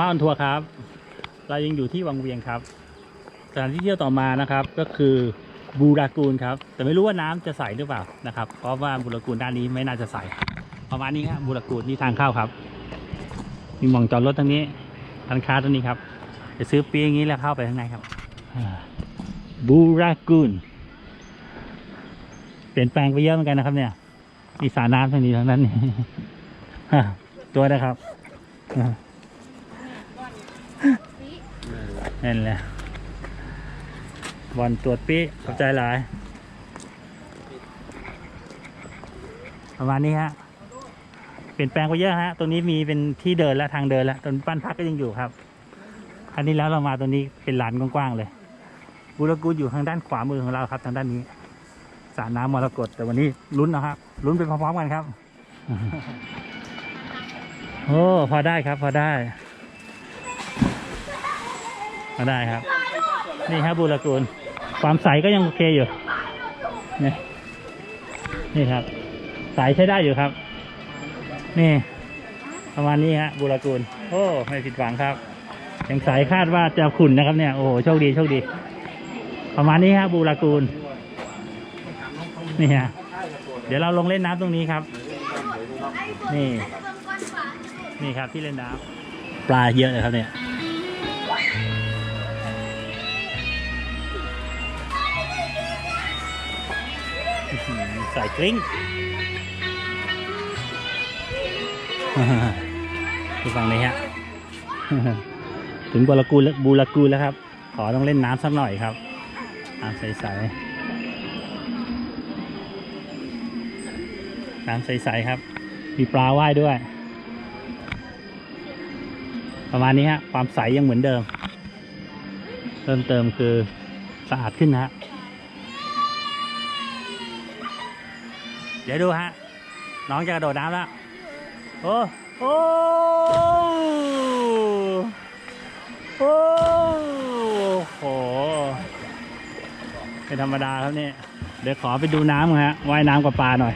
มาออนทัวร์ครับ เรายังอยู่ที่วังเวียงครับสถานที่เที่ยวต่อมานะครับ ก็คือบูรากูลครับ แต่ไม่รู้ว่าน้ำจะใสหรือเปล่านะครับ เพราะว่าบูรากูลด้านนี้ไม่น่าจะใสประมาณนี้ครับบูรากูลนี่ทางเข้าครับ มีมองจอดรถตรงนี้ร้านค้าตรงนี้ครับจะซื้อปีอย่างนี้แล้วเข้าไปข้างในครับบูรากูลเปลี่ยนแปลงไปเยอะเหมือนกันนะครับ เนี่ยมีสระน้ำทางนี้ทั้งนั้นนี่ตัวนะครับอ่า นั่นแหละบอลตรวจปีขอบใจหลาย ประมาณนี้ฮะ เปลี่ยนแปลงไปเยอะฮะตรงนี้มีเป็นที่เดินและทางเดินแล้วตรงบ้านพักก็ยังอยู่ครับ อันนี้แล้วเรามาตรงนี้เป็นลานกว้างๆเลยบูรกูดอยู่ทางด้านขวามือของเราครับ ทางด้านนี้สระน้ำมรกตแต่วันนี้ลุ้นนะครับลุ้นไปพร้อมๆกันครับ โอ้ พอได้ครับ พอได้ พอได้ครับ นี่ครับบูรกูล ความใสก็ยังโอเคอยู่นี่นี่ครับ ใสใช้ได้อยู่ครับ นี่ประมาณนี้ฮะบูรกูล โอ้ไม่ผิดหวังครับยังสายคาดว่าจะขุนนะครับเนี่ยโอ้โหโชคดีโชคดี ประมาณนี้ฮะบูรกูลนี่ฮะเดี๋ยวเราลงเล่นน้ำตรงนี้ครับ นี่ นี่ครับที่เล่นน้ำปลาเยอะเลยครับเนี่ย อื้อหือใส่กลิ้งดูฝั่งนี้ฮะ ถึงบูรกูลแล้วบูรกูลแล้วครับ ขอต้องเล่นน้ำสักหน่อยครับน้ำใสๆน้ำใสๆครับ มีปลาว่ายด้วย ประมาณนี้ฮะ ความใสยังเหมือนเดิม เพิ่มเติมคือสะอาดขึ้นนะฮะ ดี๋ยวดูฮะ น้องจะกระโดดน้ำแล้ว โอ้โอ้โอ้โหเป็นธรรมดาครับเนี่ยเดี๋ยวขอไปดูน้ำฮะว่ายน้ำกับปลาหน่อย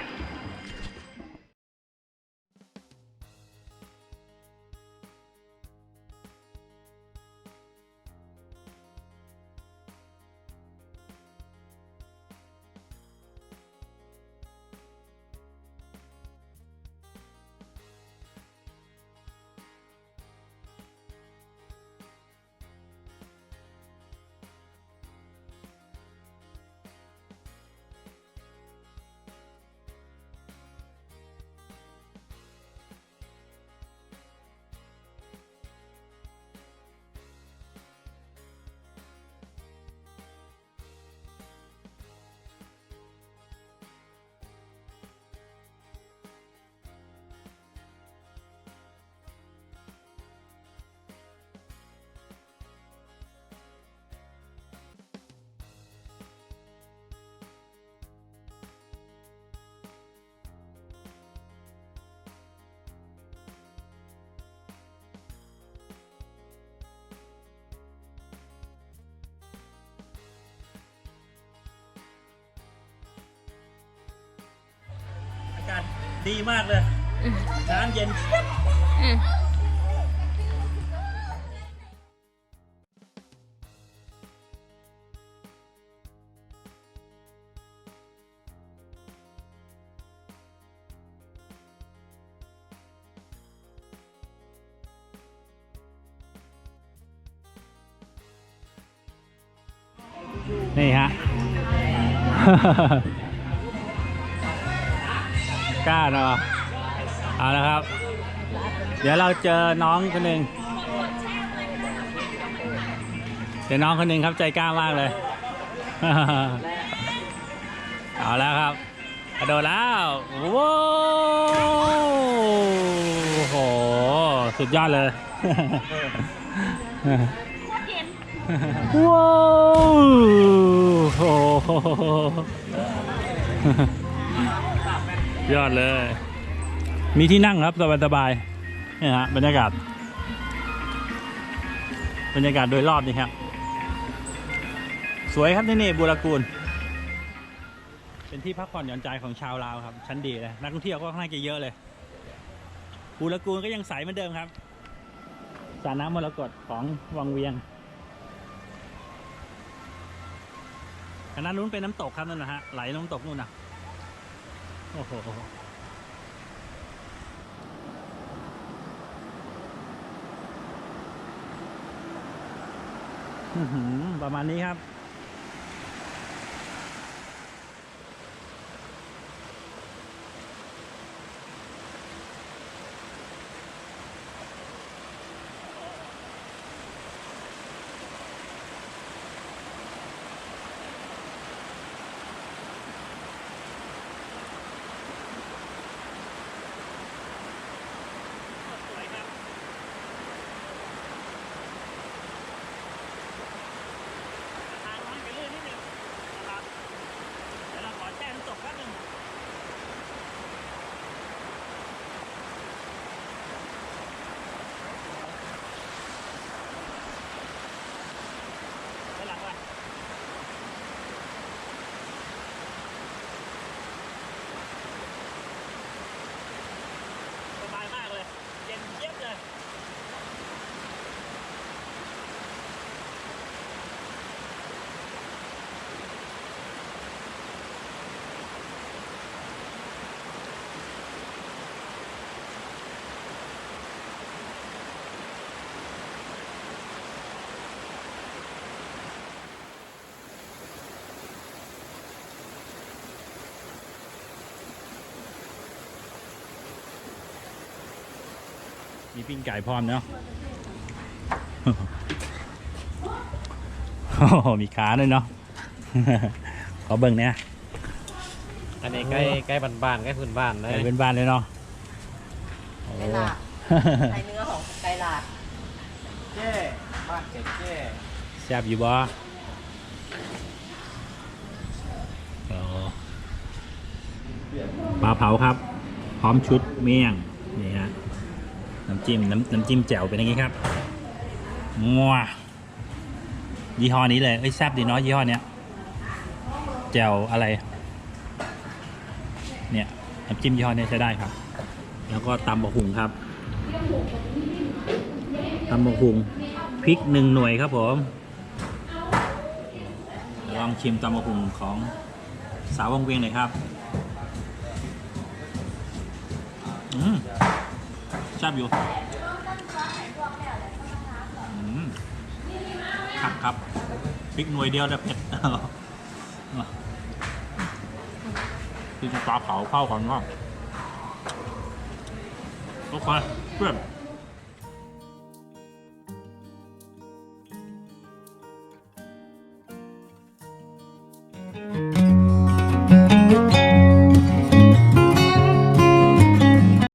ดีมากเลย น้ำเย็น นี่ฮะ ก้าเนาะเอาละครับ เดี๋ยวเราเจอน้องคนหนึ่งเจอน้องคนหนึ่งครับใจกล้ามากเลย เอาแล้วครับกระโดดแล้วว้าวโห สุดยอดเลยว้าวโห ยอดเลย มีที่นั่งครับสบายๆนี่ฮะบรรยากาศ บรรยากาศโดยรอบนี่ครับ สวยครับที่นี่บูรากูล เป็นที่พักผ่อนหย่อนใจของชาวลาวครับ ชั้นดีเลยนักท่องเที่ยวก็ค่อนข้างจะเยอะเลยบูรากูลก็ยังใสเหมือนเดิมครับสระน้ำมรกตของวังเวียงอันนั้นนู้นเป็นน้ำตกครับนั่นนะฮะไหลลงน้ำตกนู่นนะ โอ้โหประมาณนี้ครับ สวยครับ ทางมันไปเรื่อยนิดนึงนะครับเดี๋ยวเราขอแช่น้ำตกแป๊บนึงไปหลังไปสบายมากเลย เย็นเยียบเลย มีปิ้งไก่พร้อมเนาะโอ้โหมีขาด้วยเนาะขอเบิ่งเนี่ยอันนี้ใกล้ใกล้บ้านๆใกล้พื้นบ้านเลไก่ยเป็นบ้านเลยเนาะโอ้ไก่ลาดไก่เนื้อของไก่ลาดเจ้บ้านเจ๊เจ้แซ่บอยู่บ่โอ้ปลาเผาครับ พร้อมชุดเมี่ยงนี่ฮะ น้ำจิ้มน้ำน้ำจิ้มแจ่วเป็นอย่างนี้ครับงัวยี่ห้อนี้เลยเอ้ยแซ่บดีเนาะยี่ห้อเนี้ยแจ่วอะไร เนี่ยน้ำจิ้มยี่ห้อเนี้ยใช้ได้ครับ แล้วก็ตำบะหุงครับตำบะหุงพริกหนึ่งหน่วยครับผมลองชิมตำบะหุงของสาววงเวียงหน่อยครับ อืม ซ่บอยู่ครับครับพริกหน่วยเดียวแต่เผ็ดคือปลาเผาเข้าก่อนว่าโอเคเพื่อน